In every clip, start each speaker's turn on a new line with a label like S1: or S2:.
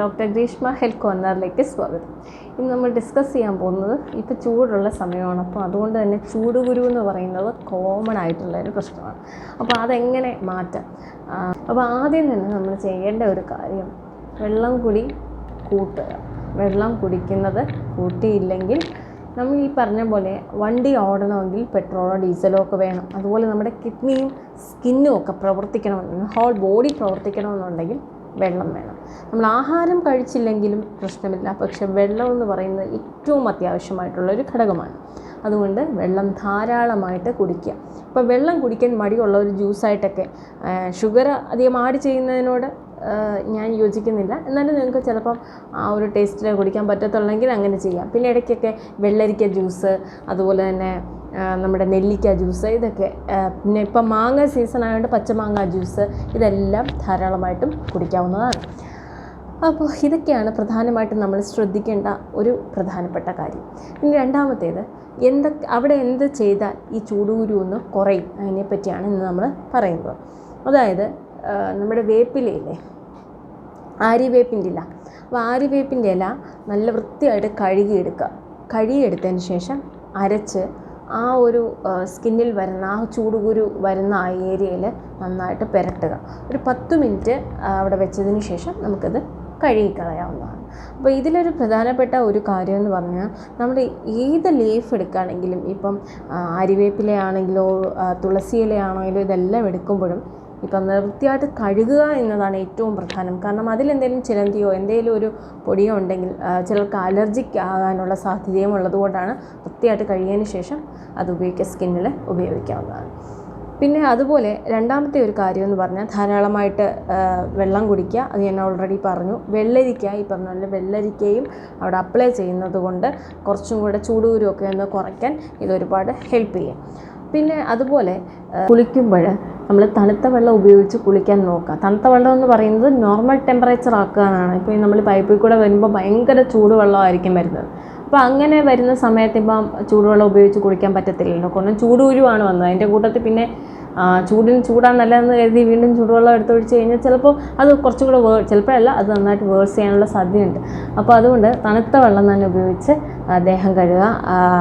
S1: Doctor Greeshma health കോർണറിലേക്ക് സ്വാഗതം. ഇന്ന് നമ്മൾ ഡിസ്കസ് ചെയ്യാൻ പോകുന്നത് ഇപ്പോൾ ചൂടുള്ള സമയമാണ്. അപ്പോൾ അതുകൊണ്ട് തന്നെ ചൂടുകുരു എന്ന് പറയുന്നത് കോമൺ ആയിട്ടുള്ള ഒരു പ്രശ്നമാണ്. അപ്പോൾ അതെങ്ങനെ മാറ്റാം? അപ്പോൾ ആദ്യം തന്നെ നമ്മൾ ചെയ്യേണ്ട ഒരു കാര്യം വെള്ളം കുടി കൂട്ടുക. വെള്ളം കുടിക്കുന്നത് കൂട്ടിയില്ലെങ്കിൽ നമ്മൾ ഈ പറഞ്ഞ പോലെ വണ്ടി ഓടണമെങ്കിൽ പെട്രോളോ ഡീസലോ ഒക്കെ വേണം. അതുപോലെ നമ്മുടെ കിഡ്നിയും സ്കിന്നും ഒക്കെ പ്രവർത്തിക്കണമെന്ന് ഹോൾ ബോഡി പ്രവർത്തിക്കണമെന്നുണ്ടെങ്കിൽ വെള്ളം വേണം. നമ്മൾ ആഹാരം കഴിച്ചില്ലെങ്കിലും പ്രശ്നമില്ല. പക്ഷേ വെള്ളം എന്ന് പറയുന്നത് ഏറ്റവും അത്യാവശ്യമായിട്ടുള്ള ഒരു ഘടകമാണ്. അതുകൊണ്ട് വെള്ളം ധാരാളമായിട്ട് കുടിക്കുക. ഇപ്പോൾ വെള്ളം കുടിക്കാൻ മടിയുള്ള ഒരു ജ്യൂസായിട്ടൊക്കെ ഷുഗർ അധികം ആഡ് ചെയ്യുന്നതിനോട് ഞാൻ യോജിക്കുന്നില്ല. എന്നാലും നിങ്ങൾക്ക് ചിലപ്പം ആ ഒരു ടേസ്റ്റിൽ കുടിക്കാൻ പറ്റത്തുള്ളെങ്കിൽ അങ്ങനെ ചെയ്യാം. പിന്നെ ഇടയ്ക്കൊക്കെ വെള്ളരിക്ക ജ്യൂസ് അതുപോലെ തന്നെ നമ്മുടെ നെല്ലിക്ക ജ്യൂസ് ഇതൊക്കെ പിന്നെ ഇപ്പം മാങ്ങ സീസൺ ആയതുകൊണ്ട് പച്ചമാങ്ങ ജ്യൂസ് ഇതെല്ലാം ധാരാളമായിട്ടും കുടിക്കാവുന്നതാണ്. അപ്പോൾ ഇതൊക്കെയാണ് പ്രധാനമായിട്ടും നമ്മൾ ശ്രദ്ധിക്കേണ്ട ഒരു പ്രധാനപ്പെട്ട കാര്യം. ഇനി രണ്ടാമത്തേത് എന്തൊക്കെ അവിടെ എന്ത് ചെയ്താൽ ഈ ചൂടുകുരു ഒന്ന് കുറയും? അതിനെപ്പറ്റിയാണ് ഇന്ന് നമ്മൾ പറയുന്നത്. അതായത് നമ്മുടെ വേപ്പിലയില്ലേ? ആര്യവേപ്പിന്റെ ഇല. അപ്പോൾ ആര്യവേപ്പിന്റെ ഇല നല്ല വൃത്തിയായിട്ട് കഴുകിയെടുക്കുക. കഴുകിയെടുത്തതിന് ശേഷം അരച്ച് ആ ഒരു സ്കിന്നിൽ വരുന്ന ആ ചൂടുകുരു വരുന്ന ആ ഏരിയയിൽ നന്നായിട്ട് പുരട്ടുക. ഒരു പത്ത് മിനിറ്റ് അവിടെ വെച്ചതിന് ശേഷം നമുക്കത് കഴുകിക്കളയാവുന്നതാണ്. അപ്പോൾ ഇതിലൊരു പ്രധാനപ്പെട്ട ഒരു കാര്യം എന്ന് പറഞ്ഞാൽ നമ്മൾ ഏത് ലീഫ് എടുക്കുകയാണെങ്കിലും ഇപ്പം അരിവേപ്പിലയാണെങ്കിലോ തുളസി തുളസിയിലയാണെങ്കിലോ ഇതെല്ലാം എടുക്കുമ്പോഴും ഇപ്പം വൃത്തിയായിട്ട് കഴുകുക എന്നതാണ് ഏറ്റവും പ്രധാനം. കാരണം അതിലെന്തെങ്കിലും ചിലന്തിയോ എന്തെങ്കിലും ഒരു പൊടിയോ ഉണ്ടെങ്കിൽ ചിലർക്ക് അലർജിക്ക് ആകാനുള്ള സാധ്യതയും ഉള്ളതുകൊണ്ടാണ് വൃത്തിയായിട്ട് കഴുകിയതിന് ശേഷം അത് ഉപയോഗിക്കുക സ്കിന്നിൽ ഉപയോഗിക്കാവുന്നതാണ്. പിന്നെ അതുപോലെ രണ്ടാമത്തെ ഒരു കാര്യം എന്ന് പറഞ്ഞാൽ ധാരാളമായിട്ട് വെള്ളം കുടിക്കുക. അത് ഞാൻ ഓൾറെഡി പറഞ്ഞു. വെള്ളരിക്ക ഈ പറഞ്ഞ പോലെ വെള്ളരിക്കയും അവിടെ അപ്ലൈ ചെയ്യുന്നത് കൊണ്ട് കുറച്ചും കൂടെ ചൂടുകുരുമൊക്കെ ഒന്ന് കുറയ്ക്കാൻ ഇതൊരുപാട് ഹെൽപ്പ് ചെയ്യും. പിന്നെ അതുപോലെ കുളിക്കുമ്പോൾ നമ്മൾ തണുത്ത വെള്ളം ഉപയോഗിച്ച് കുളിക്കാൻ നോക്കുക. തണുത്ത വെള്ളം എന്ന് പറയുന്നത് നോർമൽ ടെമ്പറേച്ചർ ആക്കുക എന്നാണ് ഇപ്പോൾ നമ്മൾ പൈപ്പിൽ കൂടെ വരുമ്പോൾ ഭയങ്കര ചൂടുവെള്ളമായിരിക്കും വരുന്നത്. അപ്പോൾ അങ്ങനെ വരുന്ന സമയത്ത് ഇപ്പം ചൂടുവെള്ളം ഉപയോഗിച്ച് കുടിക്കാൻ പറ്റത്തില്ലല്ലോ. കാരണം ചൂടുകുരുവാണ് വന്നത്. അതിന്റെ കൂട്ടത്തിൽ പിന്നെ ചൂടിന് ചൂടാൻ നല്ലതെന്ന് കരുതി വീണ്ടും ചൂടുവെള്ളം എടുത്തൊഴിച്ച് കഴിഞ്ഞാൽ ചിലപ്പോൾ അത് കുറച്ചും കൂടെ വേ ചിലപ്പോഴല്ല അത് നന്നായിട്ട് വേഴ്സ് ചെയ്യാനുള്ള സാധ്യതയുണ്ട്. അപ്പോൾ അതുകൊണ്ട് തണുത്ത വെള്ളം തന്നെ ഉപയോഗിച്ച് ദേഹം കഴുകുക.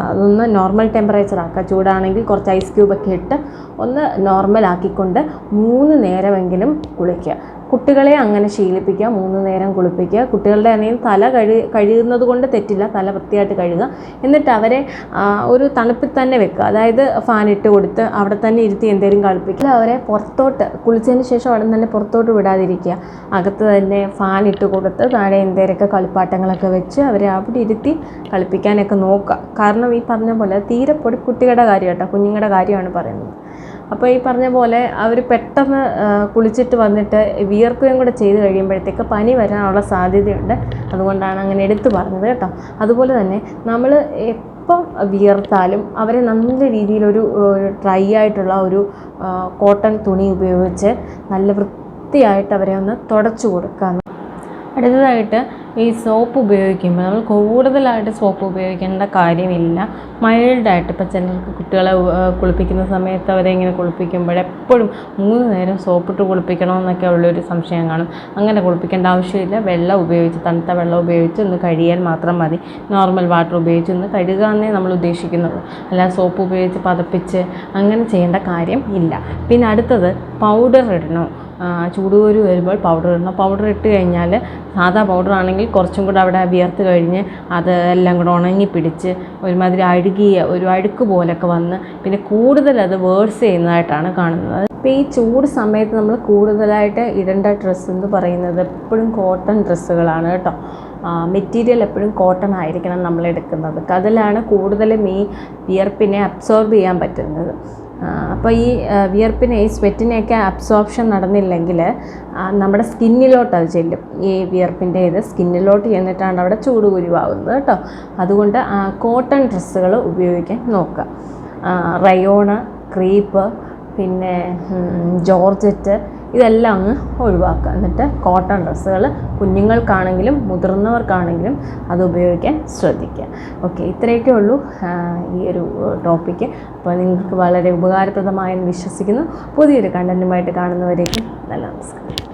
S1: അതൊന്ന് നോർമൽ ടെമ്പറേച്ചർ ആക്കുക. ചൂടാണെങ്കിൽ കുറച്ച് ഐസ് ക്യൂബൊക്കെ ഇട്ട് ഒന്ന് നോർമൽ ആക്കിക്കൊണ്ട് മൂന്ന് നേരമെങ്കിലും കുളിക്കുക. കുട്ടികളെ അങ്ങനെ ശീലിപ്പിക്കുക മൂന്ന് നേരം കുളിപ്പിക്കുക കുട്ടികളുടെ ആണെങ്കിൽ തല കഴു കഴുകുന്നത് കൊണ്ട് തെറ്റില്ല തല വൃത്തിയായിട്ട് കഴുകുക. എന്നിട്ട് അവരെ ഒരു തണുപ്പിൽ തന്നെ വെക്കുക. അതായത് ഫാൻ ഇട്ട് കൊടുത്ത് അവിടെ തന്നെ ഇരുത്തി എന്തെങ്കിലും കളിപ്പിക്കുക. അവരെ പുറത്തോട്ട് കുളിച്ചതിന് ശേഷം അവിടെ തന്നെ പുറത്തോട്ട് വിടാതിരിക്കുക. അകത്ത് തന്നെ ഫാൻ ഇട്ട് കൊടുത്ത് താഴെ എന്തേലൊക്കെ കളിപ്പാട്ടങ്ങളൊക്കെ വെച്ച് അവരെ അവിടെ ഇരുത്തി കളിപ്പിക്കാനൊക്കെ നോക്കുക. കാരണം ഈ പറഞ്ഞ പോലെ തീരെ പൊടി കുട്ടികളുടെ കാര്യം കേട്ടോ കുഞ്ഞുങ്ങളുടെ കാര്യമാണ് പറയുന്നത്. അപ്പോൾ ഈ പറഞ്ഞ പോലെ അവർ പെട്ടെന്ന് കുളിച്ചിട്ട് വന്നിട്ട് വിയർക്കുകയും കൂടെ ചെയ്ത് കഴിയുമ്പോഴത്തേക്ക് പനി വരാനുള്ള സാധ്യതയുണ്ട്. അതുകൊണ്ടാണ് അങ്ങനെ എടുത്തു പറഞ്ഞത് കേട്ടോ. അതുപോലെ തന്നെ നമ്മൾ എപ്പം വിയർത്താലും അവരെ നല്ല രീതിയിലൊരു ഡ്രൈ ആയിട്ടുള്ള ഒരു കോട്ടൺ തുണി ഉപയോഗിച്ച് നല്ല വൃത്തിയായിട്ട് അവരെ ഒന്ന് തുടച്ചു കൊടുക്കുക അടുത്തതായിട്ട് ഈ സോപ്പ് ഉപയോഗിക്കുമ്പോൾ നമ്മൾ കൂടുതലായിട്ട് സോപ്പ് ഉപയോഗിക്കേണ്ട കാര്യമില്ല. മൈൽഡായിട്ട് ഇപ്പോൾ ചിലർക്ക് കുട്ടികളെ കുളിപ്പിക്കുന്ന സമയത്ത് അവരെ ഇങ്ങനെ കുളിപ്പിക്കുമ്പോൾ എപ്പോഴും മൂന്ന് നേരം സോപ്പിട്ട് കുളിപ്പിക്കണമെന്നൊക്കെ ഉള്ളൊരു സംശയം കാണും. അങ്ങനെ കുളിപ്പിക്കേണ്ട ആവശ്യമില്ല. വെള്ളം ഉപയോഗിച്ച് തണുത്ത വെള്ളം ഉപയോഗിച്ച് ഒന്ന് കഴുകിയാൽ മാത്രം മതി. നോർമൽ വാട്ടർ ഉപയോഗിച്ച് ഒന്ന് കഴുകുക എന്നേ നമ്മൾ ഉദ്ദേശിക്കുന്നത് അല്ല സോപ്പ് ഉപയോഗിച്ച് പതപ്പിച്ച് അങ്ങനെ ചെയ്യേണ്ട കാര്യം ഇല്ല. പിന്നെ അടുത്തത് പൗഡർ ഇടണോ. ചൂടുകുരു വരുമ്പോൾ പൗഡർ ഇടണം. പൗഡർ ഇട്ട് കഴിഞ്ഞാൽ സാധാ പൗഡർ ആണെങ്കിൽ കുറച്ചും കൂടെ അവിടെ വിയർത്ത് കഴിഞ്ഞ് അത് എല്ലാം കൂടെ ഉണങ്ങി പിടിച്ച് ഒരുമാതിരി അഴുകിയ ഒരു അഴുക്ക് പോലൊക്കെ വന്ന് പിന്നെ കൂടുതൽ അത് വേഴ്സ് ചെയ്യുന്നതായിട്ടാണ് കാണുന്നത്. ഇപ്പോൾ ഈ ചൂട് സമയത്ത് നമ്മൾ കൂടുതലായിട്ട് ഇടേണ്ട ഡ്രസ്സ് എന്ന് പറയുന്നത് എപ്പോഴും കോട്ടൺ ഡ്രസ്സുകളാണ് കേട്ടോ. മെറ്റീരിയൽ എപ്പോഴും കോട്ടൺ ആയിരിക്കണം നമ്മൾ എടുക്കുന്നത്. അതിലാണ് കൂടുതലും ഈ വിയർപ്പിനെ അബ്സോർബ് ചെയ്യാൻ പറ്റുന്നത്. അപ്പോൾ ഈ വിയർപ്പിനെ ഈ സ്വെറ്റിനെയൊക്കെ അബ്സോർപ്ഷൻ നടന്നില്ലെങ്കിൽ നമ്മുടെ സ്കിന്നിലോട്ട് അത് ചെല്ലും. ഈ വിയർപ്പിന്റെ ഇത് സ്കിന്നിലോട്ട് ചെന്നിട്ടാണ് അവിടെ ചൂട് കുരുവാകുന്നത് കേട്ടോ. അതുകൊണ്ട് കോട്ടൺ ഡ്രസ്സുകൾ ഉപയോഗിക്കാൻ നോക്കുക. റയോണ ക്രീപ്പ് പിന്നെ ജോർജറ്റ് ഇതെല്ലാം അങ്ങ് ഒഴിവാക്കുക. എന്നിട്ട് കോട്ടൺ ഡ്രസ്സുകൾ കുഞ്ഞുങ്ങൾക്കാണെങ്കിലും മുതിർന്നവർക്കാണെങ്കിലും അത് ഉപയോഗിക്കാൻ ശ്രദ്ധിക്കുക. ഓക്കെ ഇത്രയൊക്കെ ഉള്ളൂ ഈ ഒരു ടോപ്പിക്ക് അപ്പോൾ നിങ്ങൾക്ക് വളരെ ഉപകാരപ്രദമായെന്ന് വിശ്വസിക്കുന്നു. പുതിയൊരു കണ്ടന്റുമായിട്ട് കാണുന്നവരേക്കും നല്ല നമസ്കാരം.